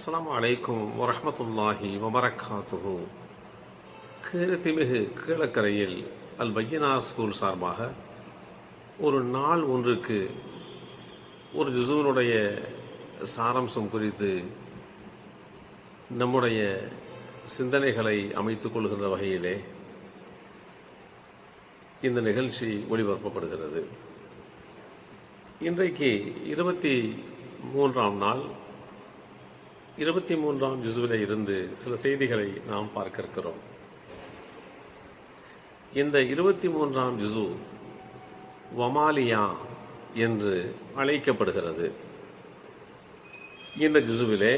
அஸ்லாம் அலைக்கும் வரமத்துல்லாஹி வபரகாத்துஹு கீரத்திமிகு கீழக்கரையில் அல் பையனா ஸ்கூல் சார்பாக ஒரு நாள் ஒன்றுக்கு ஒரு ஜுசூனுடைய சாராம்சம் குறித்து நம்முடைய சிந்தனைகளை அமைத்துக் கொள்கின்ற வகையிலே இந்த நிகழ்ச்சி ஒளிபரப்பப்படுகிறது. இன்றைக்கு இருபத்தி மூன்றாம் நாள் இருபத்தி மூன்றாம் ஜிசுவில் இருந்து சில செய்திகளை நாம் பார்க்க இருக்கிறோம் இந்த இருபத்தி மூன்றாம் ஜிசு வமாலியா என்று அழைக்கப்படுகிறது. இந்த ஜிசுவிலே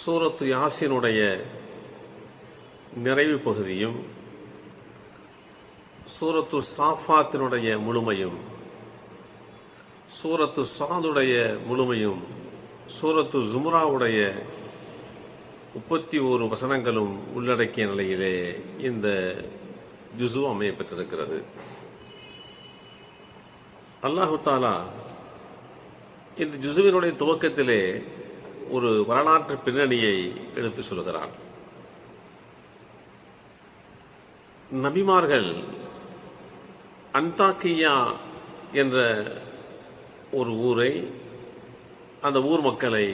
சூரத்து யாசினுடைய நிறைவு பகுதியும் சூரத்து சாஃபாத்தினுடைய முழுமையும் சூரத்து சாதுடைய முழுமையும் சூரத்து ஜும்ராவுடைய முப்பத்தி ஓரு வசனங்களும் உள்ளடக்கிய நிலையிலே இந்த ஜுசு அமையப்பெற்றிருக்கிறது. அல்லாஹு தாலா இந்த ஜுசுவினுடைய துவக்கத்திலே ஒரு வரலாற்று பின்னணியை எடுத்து சொல்கிறான். நபிமார்கள் அன்தாக்கியா என்ற ஒரு ஊரை அந்த ஊர் மக்களை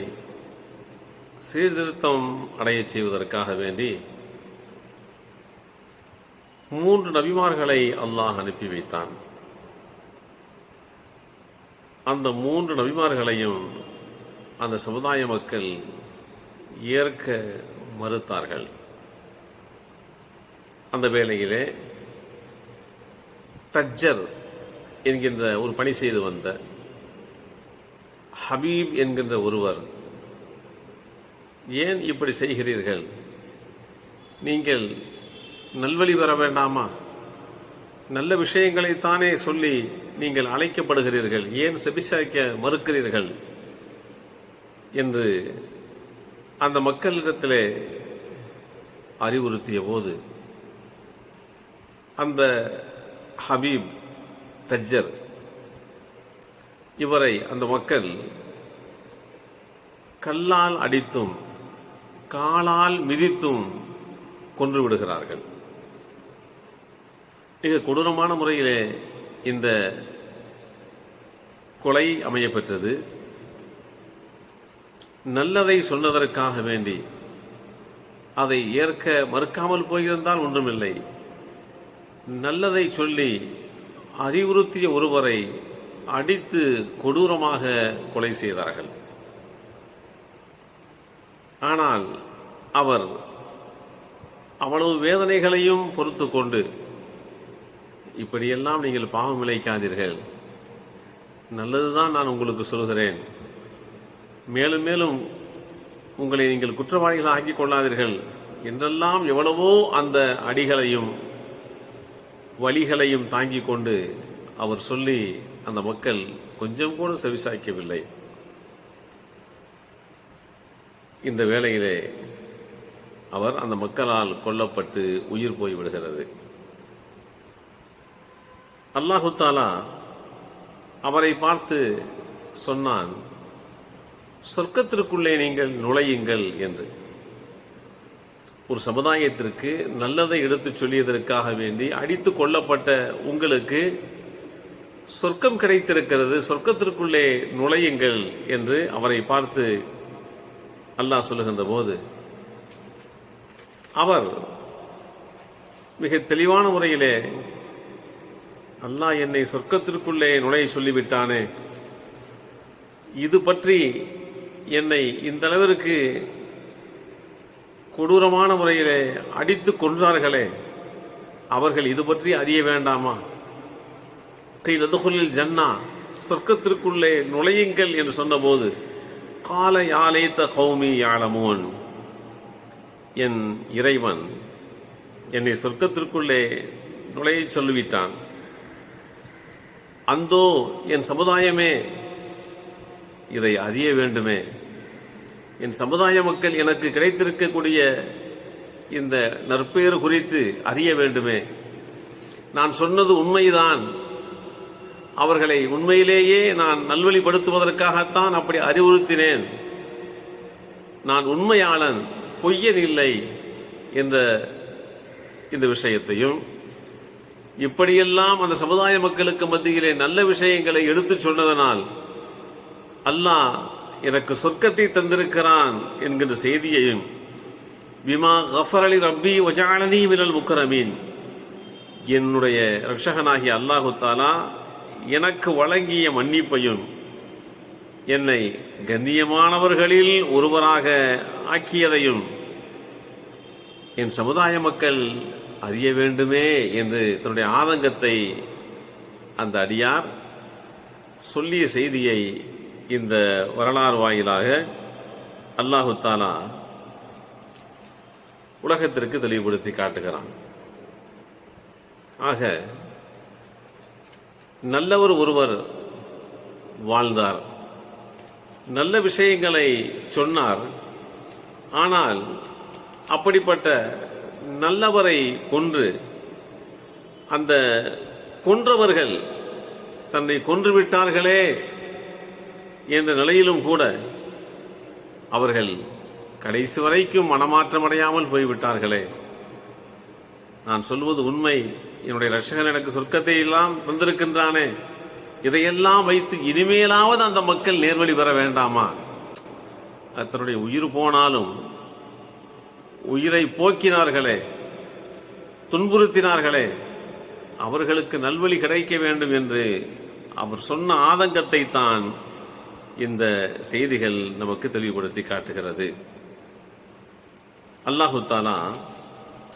சீர்திருத்தம் அடையச் செய்வதற்காக வேண்டி மூன்று நபிமார்களை அல்லாஹ் அனுப்பி வைத்தான். அந்த மூன்று நபிமார்களையும் அந்த சமுதாய மக்கள் ஏற்க மறுத்தார்கள். அந்த வேளையிலே தஜ்ஜர் என்கின்ற ஒரு பணி செய்து வந்த ஹபீப் என்கின்ற ஒருவர் ஏன் இப்படி செய்கிறீர்கள்? நீங்கள் நல்வழி வர வேண்டாமா? நல்ல விஷயங்களை தானே சொல்லி நீங்கள் அழைக்கப்படுகிறீர்கள். ஏன் செபிசாய்க்க மறுக்கிறீர்கள்? என்று அந்த மக்களிடத்திலே அறிவுறுத்திய போது அந்த ஹபீப் தஜ்ஜர் இவரை அந்த மக்கள் கல்லால் அடித்தும் காலால் மிதித்தும் கொன்று விடுகிறார்கள். மிக கொடூரமான முறையிலே இந்த கொலை அமையப்பெற்றது நல்லதை சொன்னதற்காக வேண்டி அதை ஏற்க மறுக்காமல் போயிருந்தால் ஒன்றுமில்லை. நல்லதை சொல்லி அறிவுறுத்திய ஒருவரை அடித்து கொடூரமாக கொலை செய்தார்கள். ஆனால் அவர் அவ்வளவு வேதனைகளையும் பொறுத்து கொண்டு இப்படியெல்லாம் நீங்கள் பாவம் விளைக்காதீர்கள். நல்லதுதான் நான் உங்களுக்கு சொல்கிறேன் மேலும் மேலும் உங்களை நீங்கள் குற்றவாளிகள் ஆக்கிக் கொள்ளாதீர்கள். என்றெல்லாம் எவ்வளவோ அந்த அடிகளையும் வழிகளையும் தாங்கிக் கொண்டு அவர் சொல்லி அந்த மக்கள் கொஞ்சம் கூட செவிசாய்க்கவில்லை. இந்த வேளையிலே அவர் அந்த மக்களால் கொல்லப்பட்டு உயிர் போய்விடுகிறது அல்லாஹு தாலா அவரை பார்த்து சொன்னான் சொர்க்கத்திற்குள்ளே நீங்கள் நுழையுங்கள் என்று. ஒரு சமுதாயத்திற்கு நல்லதை எடுத்துச் சொல்லியதற்காக வேண்டி அடித்து கொல்லப்பட்ட உங்களுக்கு சொர்க்கம் கிடைத்திருக்கிறது சொர்க்கத்திற்குள்ளே நுழையுங்கள் என்று அவரை பார்த்து அல்லாஹ் சொல்லுகின்ற போது அவர் மிக தெளிவான முறையிலே அல்லாஹ் என்னை சொர்க்கத்திற்குள்ளே நுழைய சொல்லிவிட்டானே இது பற்றி என்னை இந்த அளவிற்கு கொடூரமான முறையிலே அடித்து கொன்றார்களே அவர்கள் இது பற்றி அறிய வேண்டாமா? கையில் ஜன்னா சொர்க்கத்திற்குள்ளே நுழையுங்கள் என்று சொன்னபோது கால யாலேத்த கௌமி யாழமோன் என் இறைவன் என்னை சொர்க்கத்திற்குள்ளே நுழைய சொல்லிவிட்டான். அந்தோ என் சமுதாயமே இதை அறிய வேண்டுமே. என் சமுதாய மக்கள் எனக்கு கிடைத்திருக்கக்கூடிய இந்த நற்பெயர் குறித்து அறிய வேண்டுமே. நான் சொன்னது உண்மைதான். அவர்களை உண்மையிலேயே நான் நல்வழிப்படுத்துவதற்காகத்தான் அப்படி அறிவுறுத்தினேன். நான் உண்மையாளன் பொய்யன் இல்லை என்ற இந்த விஷயத்தையும் இப்படியெல்லாம் அந்த சமுதாய மக்களுக்கு மத்தியிலே நல்ல விஷயங்களை எடுத்துச் சொன்னதனால் அல்லாஹ் எனக்கு சொர்க்கத்தை தந்திருக்கிறான் என்கின்ற செய்தியையும் விமா கஃபர் அலி ரப்பி வஜானி மினல் முக்கரமீன் என்னுடைய ரக்ஷகனாகிய அல்லாஹு தாலா எனக்கு வழங்கிய மன்னிப்பையும் என்னை கண்ணியமானவர்களில் ஒருவராக ஆக்கியதையும் என் சமுதாய மக்கள் அறிய வேண்டுமே என்று தன்னுடைய ஆதங்கத்தை அந்த அடியார் சொல்லிய செய்தியை இந்த வரலாறு வாயிலாக அல்லாஹு தாலா உலகத்திற்கு தெளிவுபடுத்தி காட்டுகிறான். ஆக நல்லவர் ஒருவர் வாழ்ந்தார். நல்ல விஷயங்களை சொன்னார். ஆனால் அப்படிப்பட்ட நல்லவரை கொன்று அந்த கொன்றவர்கள் தன்னை கொன்று விட்டார்களே என்ற நிலையிலும் கூட அவர்கள் கடைசி வரைக்கும் மனமாற்றம் அடையாமல் போய்விட்டார்களே. நான் சொல்வது உண்மை. என்னுடைய ரட்சகன் எனக்கு சொர்க்கத்தை எல்லாம் தந்திருக்கின்றானே. இதையெல்லாம் வைத்து இனிமேலாவது அந்த மக்கள் நேர்வழி பெற வேண்டாமா? தன்னுடைய உயிர் போனாலும் உயிரை போக்கினார்களே துன்புறுத்தினார்களே அவர்களுக்கு நல்வழி கிடைக்க வேண்டும் என்று அவர் சொன்ன ஆதங்கத்தை தான் இந்த செய்திகள் நமக்கு தெளிவுபடுத்தி காட்டுகிறது. அல்லாஹு தாலா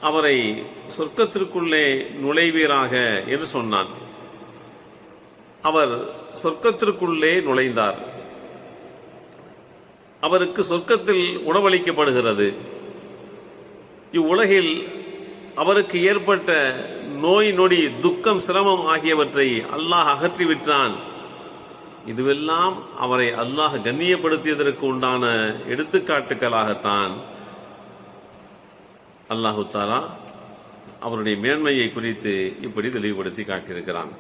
அவரை சொர்க்கத்திற்குள்ளே நுழைவீராக என்று சொன்னான். அவர் சொர்க்கத்திற்குள்ளே நுழைந்தார். அவருக்கு சொர்க்கத்தில் உணவளிக்கப்படுகிறது. இவ்வுலகில் அவருக்கு ஏற்பட்ட நோய் நொடி துக்கம் சிரமம் ஆகியவற்றை அல்லாஹ் அகற்றிவிட்டான். இதுவெல்லாம் அவரை அல்லாஹ் கண்ணியப்படுத்தியதற்கு உண்டான எடுத்துக்காட்டுகளாகத்தான் அல்லாஹு தாலா அவருடைய மேன்மையை குறித்து இப்படி தெளிவுபடுத்தி காட்டியிருக்கிறான்.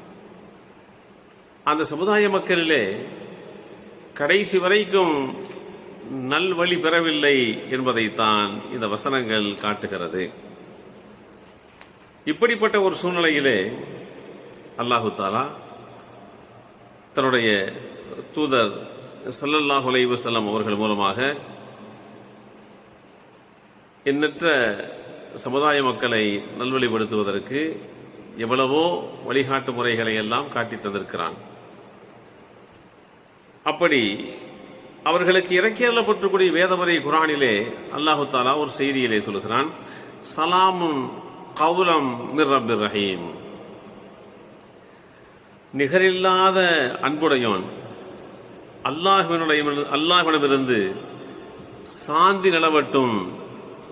அந்த சமுதாய மக்களிலே கடைசி வரைக்கும் நல்வழி பெறவில்லை என்பதைத்தான் இந்த வசனங்கள் காட்டுகிறது. இப்படிப்பட்ட ஒரு சூழ்நிலையிலே அல்லாஹு தாலா தன்னுடைய தூதர் சல்லல்லாஹு அலைஹி அவர்கள் மூலமாக எண்ணற்ற சமுதாய மக்களை நல்வழிப்படுத்துவதற்கு எவ்வளவோ வழிகாட்டு முறைகளை எல்லாம் காட்டி தந்திருக்கிறான். அப்படி அவர்களுக்கு இறக்கி அள்ளப்பட்டிருக்கூடிய வேதமுறை குரானிலே அல்லாஹு தாலா ஒரு செய்தியிலே சொல்கிறான் சலாமுன் கவுலம் மிர்ரபிர் ரஹீம். நிகரில்லாத அன்புடையோன் அல்லாஹ்வினுடைய அல்லாஹ்விடமிருந்து சாந்தி நிலவட்டும்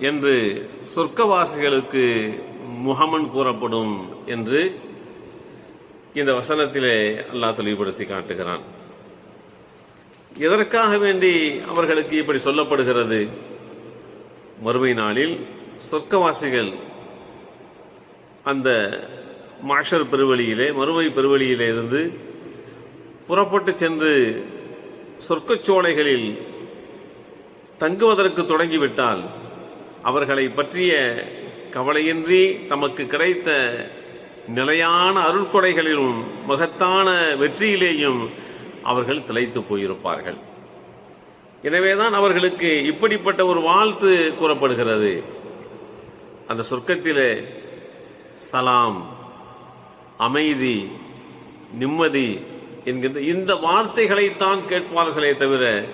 என்று சொர்க்கவாசிகளுக்கு முகமன் கூறப்படும் என்று இந்த வசனத்திலே அல்லாஹ் தெளிவுபடுத்தி காட்டுகிறான். எதற்காக வேண்டி அவர்களுக்கு இப்படி சொல்லப்படுகிறது? மறுமை நாளில் சொர்க்கவாசிகள் அந்த மாஷர் பெருவழியிலே மறுமை பெருவழியிலே இருந்து புறப்பட்டு சென்று சொர்க்கச்சோலைகளில் தங்குவதற்கு தொடங்கிவிட்டால் அவர்களை பற்றிய கவலையின்றி தமக்கு கிடைத்த நிலையான அருள்கொடைகளிலும் மகத்தான வெற்றியிலேயும் அவர்கள் திளைத்து போயிருப்பார்கள். எனவேதான் அவர்களுக்கு இப்படிப்பட்ட ஒரு வாழ்த்து கூறப்படுகிறது. அந்த சொர்க்கத்திலே சலாம் அமைதி நிம்மதி என்கின்ற இந்த வார்த்தைகளைத்தான் கேட்பார்களே தவிர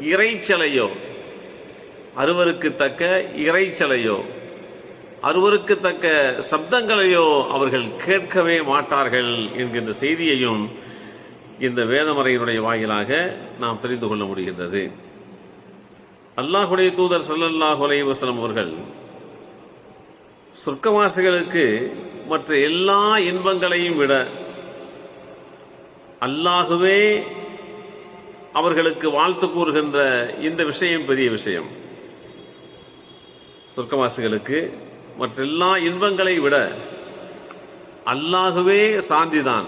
இறைச்சலையோ அறுவருக்கு தக்க இறைச்சலையோ அறுவருக்கு தக்க சப்தங்களையோ அவர்கள் கேட்கவே மாட்டார்கள் என்கின்ற செய்தியையும் இந்த வேதமறையினுடைய வாயிலாக நாம் தெரிந்து கொள்ள முடிகின்றது. அல்லாஹுடைய தூதர் சல்லல்லாஹு வசலம் அவர்கள் சொர்க்கவாசிகளுக்கு மற்ற எல்லா இன்பங்களையும் விட அல்லாகவே அவர்களுக்கு வாழ்த்து கூறுகின்ற இந்த விஷயம் பெரிய விஷயம். சொர்க்கவாசிகளுக்கு மற்றெல்லா இன்பங்களை விட அல்லாகவே சாந்திதான்.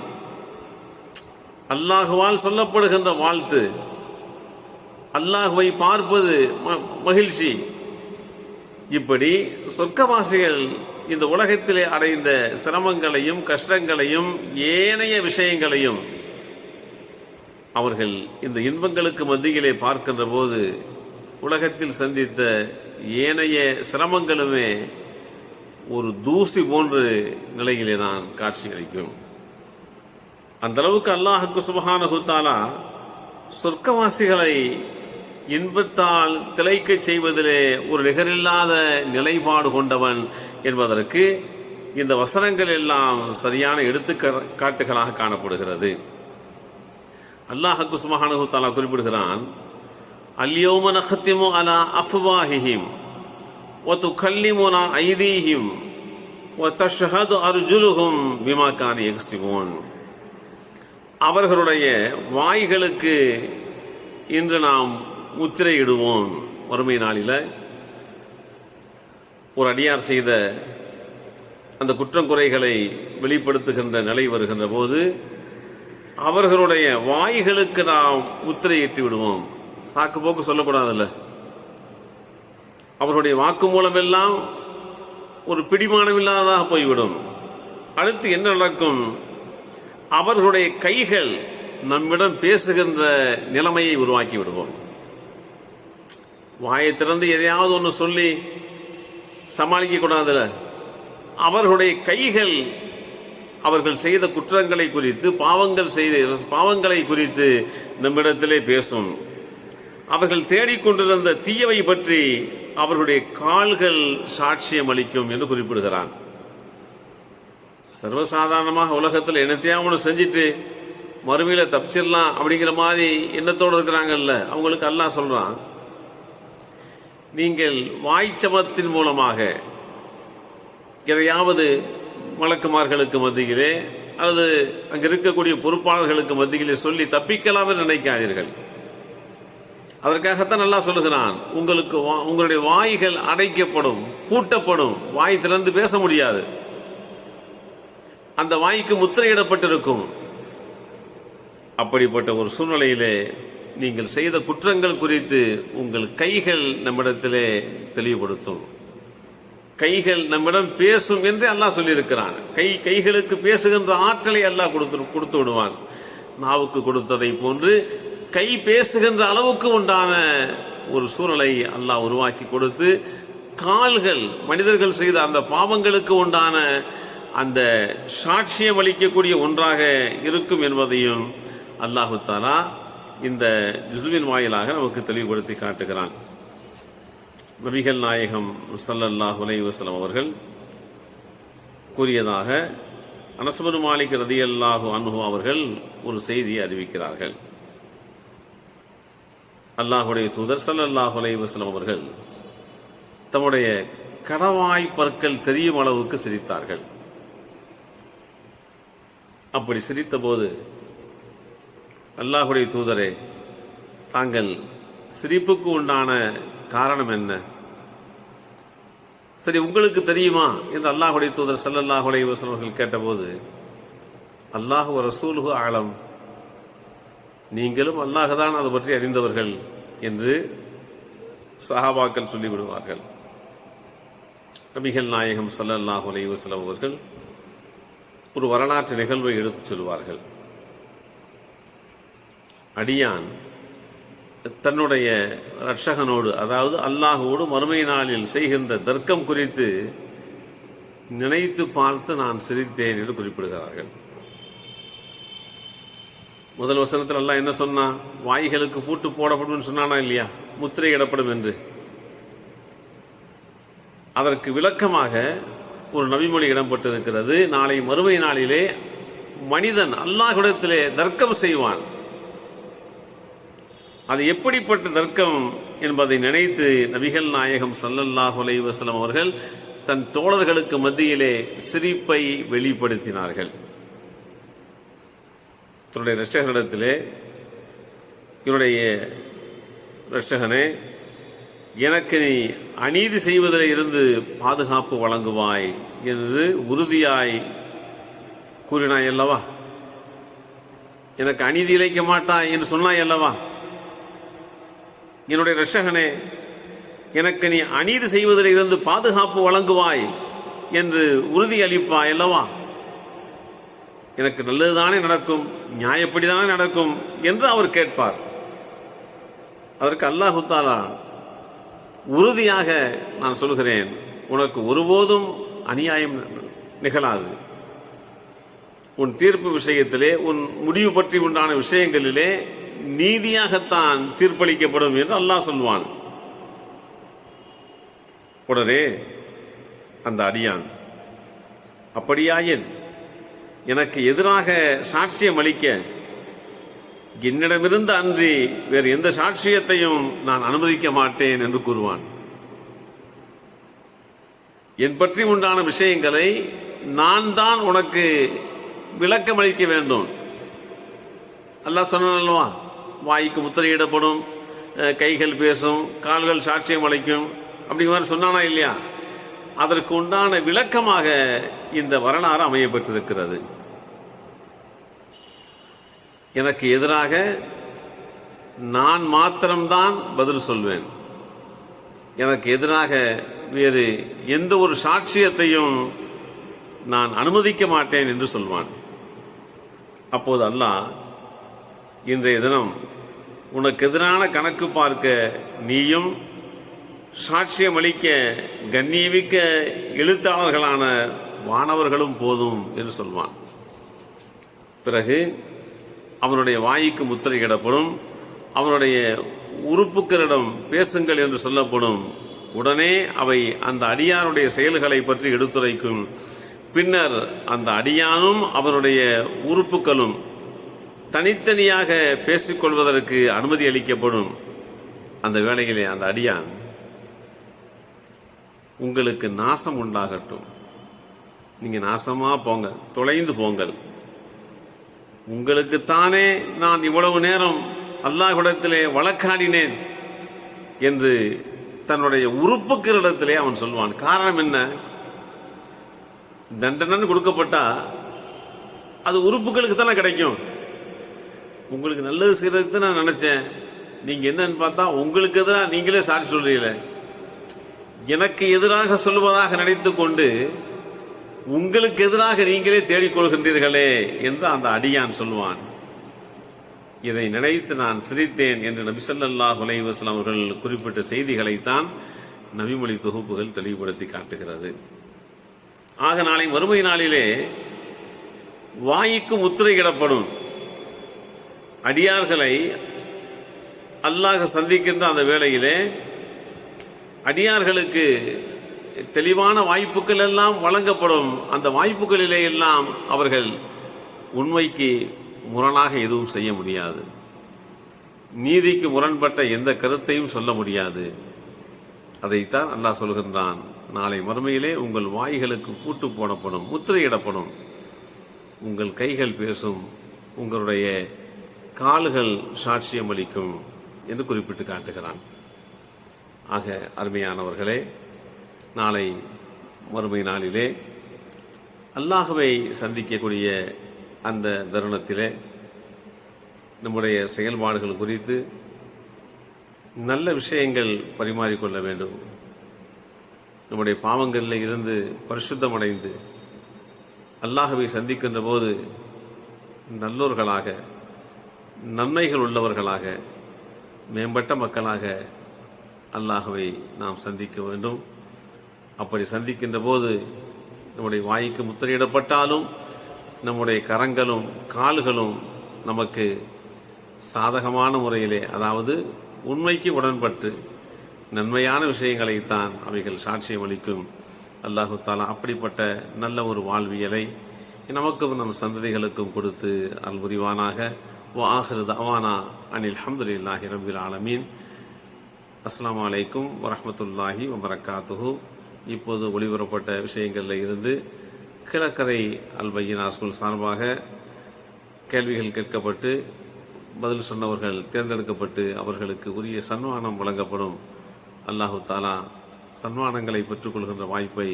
அல்லாஹுவால் சொல்லப்படுகின்ற வாழ்த்து அல்லாஹுவை பார்ப்பது ம- மகிழ்ச்சி. இப்படி சொர்க்கவாசிகள் இந்த உலகத்திலே அடைந்த சிரமங்களையும் கஷ்டங்களையும் ஏனைய விஷயங்களையும் அவர்கள் இந்த இன்பங்களுக்கு மத்தியிலே பார்க்கின்ற போது உலகத்தில் சந்தித்த ஏனைய சிரமங்களுமே ஒரு தூசி போன்று நிலையிலே தான் காட்சி அளிக்கும். அந்த அளவுக்கு அல்லாஹுக்கு சுபஹானஹு குத்தாலா சொர்க்கவாசிகளை இன்பத்தால் திளைக்க செய்வதிலே ஒரு நிகரில்லாத நிலைப்பாடு கொண்டவன் என்பதற்கு இந்த வசனங்கள் எல்லாம் சரியான எடுத்துக்காட்டுகளாக காணப்படுகிறது. அல்லாஹுக்கு சுபஹானஹு தாலா குறிப்பிடுகிறான் அல்யோம நஹத்திமு அலா அஃப்வாஹிஹிம் وتكلمنا أيديهم وتشهد أرجلهم بما كانوا يكسبون அவர்களுடைய வாய்களுக்கு இன்று நாம் முத்திரையிடுவோம் வறுமை நாளில் ஒரு அடியார் செய்த அந்த குற்றம் குறைகளை வெளிப்படுத்துகின்ற நிலை வருகின்ற போது அவர்களுடைய வாய்களுக்கு நாம் முத்திரையிட்டு விடுவோம் சாக்கு போக்கு சொல்லக்கூடாதுல்ல? அவருடைய வாக்குமூலம் எல்லாம் ஒரு பிடிமானம் இல்லாததாக போய்விடும். அடுத்து என்ன நடக்கும்? அவர்களுடைய கைகள் நம்மிடம் பேசுகின்ற நிலைமையை உருவாக்கி விடுவோம் வாயை திறந்து எதையாவது ஒன்று சொல்லி சமாளிக்க கூடாதுல அவர்களுடைய கைகள் அவர்கள் செய்த குற்றங்களை குறித்து பாவங்கள் செய்த பாவங்களை குறித்து நம்மிடத்திலே பேசும். அவர்கள் தேடிக்கொண்டிருந்த தீயவை பற்றி அவர்களுடைய கால்கள் சாட்சியம் அளிக்கும் என்று குறிப்பிடுகிறான். சர்வசாதாரணமாக உலகத்தில் என்னத்தையும் ஒன்று செஞ்சுட்டு மறுமையில தப்பிச்சிடலாம் அப்படிங்கிற மாதிரி எண்ணத்தோடு இருக்கிறாங்கல்ல அவங்களுக்கு அல்லாஹ் சொல்கிறான் நீங்கள் வாய்ச்சமத்தின் மூலமாக எதையாவது வழக்குமார்களுக்கு மத்தியிலே அல்லது அங்கே இருக்கக்கூடிய பொறுப்பாளர்களுக்கு மத்தியிலே சொல்லி தப்பிக்கலாம் என்று நினைக்காதீர்கள். அதற்காகத்தான் நல்லா சொல்லுகிறான் உங்களுக்கு வா- உங்களுடைய வாய்கள் அடைக்கப்படும் பூட்டப்படும் வாய் திறந்து பேச முடியாது. அந்த வாய்க்கு முத்திரையிடப்பட்டிருக்கும். அப்படிப்பட்ட ஒரு சூழ்நிலையிலே நீங்கள் செய்த குற்றங்கள் குறித்து உங்கள் கைகள் நம்மிடத்திலே தெளிவுபடுத்தும். கைகள் நம்மிடம் பேசும் என்று அல்லாஹ் சொல்லியிருக்கிறான். கை கைகளுக்கு பேசுகின்ற ஆற்றலை அல்லாஹ் கொடுத்து கொடுத்து விடுவான். நாவுக்கு கொடுத்ததை போன்று கை பேசுகின்ற அளவுக்கு உண்டான ஒரு சூழலை அல்லாஹ் உருவாக்கி கொடுத்து கால்கள் மனிதர்கள் செய்த அந்த பாவங்களுக்கு உண்டான அந்த சாட்சியம் அளிக்கக்கூடிய ஒன்றாக இருக்கும் என்பதையும் அல்லாஹு தாலா இந்த ஜிசுவின் வாயிலாக நமக்கு தெளிவுபடுத்தி காட்டுகிறான். நபிகள் நாயகம் சல்லல்லாஹ் அலைஹி வஸல்லம் அவர்கள் கூறியதாக அனஸ்மரு மாலிக் ரதியல்லாஹு அன்ஹு அவர்கள் ஒரு செய்தியை அறிவிக்கிறார்கள். அல்லாஹுடைய தூதர் ஸல்லல்லாஹு அலைஹி அவர்கள் தம்முடைய கடவாய் பற்கள் தெரியும் அளவுக்கு சிரித்தார்கள். அப்படி சிரித்த போது அல்லாஹுடைய தூதரே தாங்கள் சிரிப்புக்கு உண்டான காரணம் என்ன? சரி உங்களுக்கு தெரியுமா? என்று அல்லாஹுடைய தூதர் ஸல்லல்லாஹு அலைஹி அவர்கள் கேட்டபோது அல்லாஹு ரசூலுகு ஆலம் நீங்களும் அல்லாஹதான் அதை அது பற்றி அறிந்தவர்கள் என்று சஹாபாக்கள் சொல்லிவிடுவார்கள். நபிகள் நாயகம் ஸல்லல்லாஹு அலைஹி அவர்கள் ஒரு வரலாற்று நிகழ்வை எடுத்துச் சொல்வார்கள். அடியான் தன்னுடைய ரட்சகனோடு அதாவது அல்லாஹோடு மறுமை நாளில் செய்கின்ற தர்க்கம் குறித்து நினைத்து பார்த்து நான் சிரித்தேன் என்று குறிப்பிடுகிறார்கள். முதல் வசனத்தில் எல்லாம் என்ன சொன்னா? வாய்களுக்கு பூட்டு போடப்படும் சொன்னானா இல்லையா? முத்திரையிடப்படும் என்று. அதற்கு விளக்கமாக ஒரு நபிமொழி இடம்பெற்றிருக்கிறது. நாளை மறுமை நாளிலே மனிதன் அல்லாஹுடத்திலே தர்க்கம் செய்வான். அது எப்படிப்பட்ட தர்க்கம் என்பதை நினைத்து நபிகள் நாயகம் சல்லல்லாஹ் அலைஹி அவர்கள் தன் தோழர்களுக்கு மத்தியிலே சிரிப்பை வெளிப்படுத்தினார்கள். தன்னுடைய ரட்சகனிடத்திலே இவருடைய ரட்சகனே எனக்கு நீ அநீதி செய்வதில் இருந்து பாதுகாப்பு வழங்குவாய் என்று உறுதியாய் கூறினாய் அல்லவா? எனக்கு அநீதி இழைக்க மாட்டாய் என்று சொன்னாய் அல்லவா? என்னுடைய ரஷகனே எனக்கு நீ அநீதி செய்வதில் இருந்து பாதுகாப்பு வழங்குவாய் என்று உறுதி அளிப்பாய் அல்லவா? எனக்கு நல்லது தானே நடக்கும் நியாயப்படி தானே நடக்கும் என்று அவர் கேட்பார். அதற்கு அல்லாஹு தாலா உறுதியாக நான் சொல்கிறேன் உனக்கு ஒருபோதும் அநியாயம் நிகழாது. உன் தீர்ப்பு விஷயத்திலே உன் முடிவு பற்றி உண்டான விஷயங்களிலே நீதியாகத்தான் தீர்ப்பளிக்கப்படும் என்று அல்லாஹ் சொல்வான். உடனே அந்த அடியான் அப்படியாயின் எனக்கு எதிராக சாட்சியம் அளிக்க என்னிடமிருந்து அன்றி வேறு எந்த சாட்சியத்தையும் நான் அனுமதிக்க மாட்டேன் என்று கூறுவான். என் பற்றி உண்டான விஷயங்களை நான் தான் உனக்கு விளக்கம் அளிக்க வேண்டும். அல்லாஹ் சொன்னல்வா வாய்க்கு முத்திரையிடப்படும் கைகள் பேசும் கால்கள் சாட்சியம் அளிக்கும். அப்படிங்கிற மாதிரி சொன்னானா இல்லையா? அதற்கு உண்டான விளக்கமாக இந்த வரலாறு அமையப்பட்டிருக்கிறது எனக்கு எதிராக நான் மாத்திரம்தான் பதில் சொல்வேன். எனக்கு எதிராக வேறு எந்த ஒரு சாட்சியத்தையும் நான் அனுமதிக்க மாட்டேன் என்று சொல்வான். அப்போது அல்லாஹ் இன்றைய தினம் உனக்கு எதிரான கணக்கு பார்க்க நீயும் சாட்சியம் அளிக்க கண்ணியமிக்க எழுத்தாளர்களான வானவர்களும் போதும் என்று சொல்வான். பிறகு அவனுடைய வாய்க்கு முத்திரையிடப்படும் அவனுடைய உறுப்புக்களிடம் பேசுங்கள் என்று சொல்லப்படும். உடனே அவை அந்த அடியாருடைய செயல்களை பற்றி எடுத்துரைக்கும். பின்னர் அந்த அடியானும் அவனுடைய உறுப்புகளும் தனித்தனியாக பேசிக்கொள்வதற்கு அனுமதி அளிக்கப்படும். அந்த வேளையிலே அந்த அடியான் உங்களுக்கு நாசம் உண்டாகட்டும். நீங்கள் நாசமாக போங்க. தொலைந்து போங்கள். உங்களுக்குத்தானே நான் இவ்வளவு நேரம் அல்லாஹ்விடத்திலே வழக்காடினேன் என்று தன்னுடைய உறுப்புக்களிடத்திலே அவன் சொல்வான். காரணம் என்ன? தண்டனை கொடுக்கப்பட்டா அது உறுப்புகளுக்கு தானே கிடைக்கும். உங்களுக்கு நல்லது செய்யறதுக்கு நான் நினைச்சேன். நீங்க என்னன்னு பார்த்தா உங்களுக்கு எதிராக நீங்களே சாட்சி சொல்றீங்களே. எனக்கு எதிராக சொல்வதாக நினைத்து கொண்டு உங்களுக்கு எதிராக நீங்களே தேடிக்கொள்கின்றீர்களே என்று அந்த அடியான் சொல்வான் இதை நினைத்து நான் சிரித்தேன் என்று நபிசல்லா ஸல்லல்லாஹு அவர்கள் குறிப்பிட்ட செய்திகளைத்தான் நபிமொழி தொகுப்புகள் தெளிவுபடுத்தி காட்டுகிறது. ஆக நாளை வறுமை நாளிலே வாய்க்கு முத்திரையிடப்படும் அடியார்களை அல்லாஹ் சந்திக்கின்ற அந்த வேளையிலே அடியார்களுக்கு தெளிவான வாய்ப்புகள் எல்லாம் வழங்கப்படும். அந்த வாய்ப்புகளிலே எல்லாம் அவர்கள் உண்மைக்கு முரணாக எதுவும் செய்ய முடியாது. நீதிக்கு முரண்பட்ட எந்த கருத்தையும் சொல்ல முடியாது. அதைத்தான் அல்லாஹ் சொல்கின்றான். நாளை மறுமையிலே உங்கள் வாய்களுக்கு பூட்டு போடப்படும் முத்திரையிடப்படும். உங்கள் கைகள் பேசும் உங்களுடைய கால்கள் சாட்சியம் அளிக்கும் என்று குறிப்பிட்டு காட்டுகிறான். ஆக அருமையானவர்களே நாளை மறுமை நாளிலே அல்லாஹுவை சந்திக்கக்கூடிய அந்த தருணத்திலே நம்முடைய செயல்பாடுகள் குறித்து நல்ல விஷயங்கள் பரிமாறிக்கொள்ள வேண்டும். நம்முடைய பாவங்களில் இருந்து பரிசுத்தமடைந்து அல்லாஹவை சந்திக்கின்ற போது நல்லோர்களாக நன்மைகள் உள்ளவர்களாக மேம்பட்ட மக்களாக அல்லாஹுவை நாம் சந்திக்க வேண்டும். அப்படி சந்திக்கின்ற போது நம்முடைய வாய்க்கு முத்திரையிடப்பட்டாலும் நம்முடைய கரங்களும் கால்களும் நமக்கு சாதகமான முறையிலே அதாவது உண்மைக்கு உடன்பட்டு நன்மையான விஷயங்களைத்தான் அவைகள் சாட்சியம் அளிக்கும். அல்லாஹு தாலா அப்படிப்பட்ட நல்ல ஒரு வாழ்வியலை நமக்கும் நம் சந்ததிகளுக்கும் கொடுத்து அல்புரிவானாக புரிவானாக. ஓ தவானா அனில் அஹமதுல்லாஹி ரபில் ஆலமீன். அஸ்லாம் அலைக்கும் வரமத்துல்லாஹி வபரகாத்துஹு இப்போது ஒளிபரப்பட்ட விஷயங்களில் இருந்து கிழக்கரை அல்பையின் ஸ்கூல் சார்பாக கேள்விகள் கேட்கப்பட்டு பதில் சொன்னவர்கள் தேர்ந்தெடுக்கப்பட்டு அவர்களுக்கு உரிய சன்மானம் வழங்கப்படும். அல்லாஹு தாலா சன்மானங்களை பெற்றுக்கொள்கின்ற வாய்ப்பை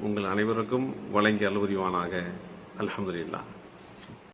உங்கள் அனைவருக்கும் வழங்கி அலுவரிவானாக அலமதுல்லா